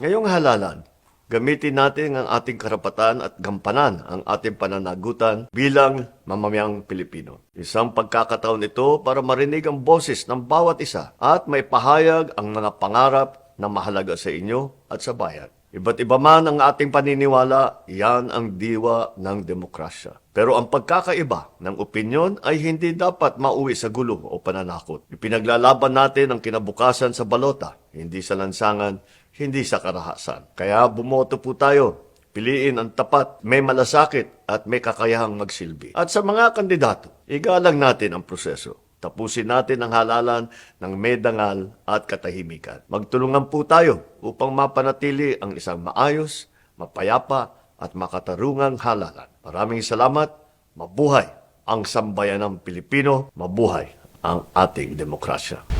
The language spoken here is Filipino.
Ngayong halalan, gamitin natin ang ating karapatan at gampanan ang ating pananagutan bilang mamamayang Pilipino. Isang pagkakataon ito para marinig ang boses ng bawat isa at may pahayag ang mga pangarap na mahalaga sa inyo at sa bayan. Iba't iba man ang ating paniniwala, yan ang diwa ng demokrasya. Pero ang pagkakaiba ng opinyon ay hindi dapat mauwi sa gulo o pananakot. Ipinaglalaban natin ang kinabukasan sa balota, hindi sa lansangan, hindi sa karahasan. Kaya bumoto po tayo. Piliin ang tapat, may malasakit at may kakayahang magsilbi. At sa mga kandidato, igalang natin ang proseso. Tapusin natin ang halalan ng may dangal at katahimikan. Magtulungan po tayo upang mapanatili ang isang maayos, mapayapa at makatarungang halalan. Maraming salamat. Mabuhay ang sambayanang Pilipino. Mabuhay ang ating demokrasya.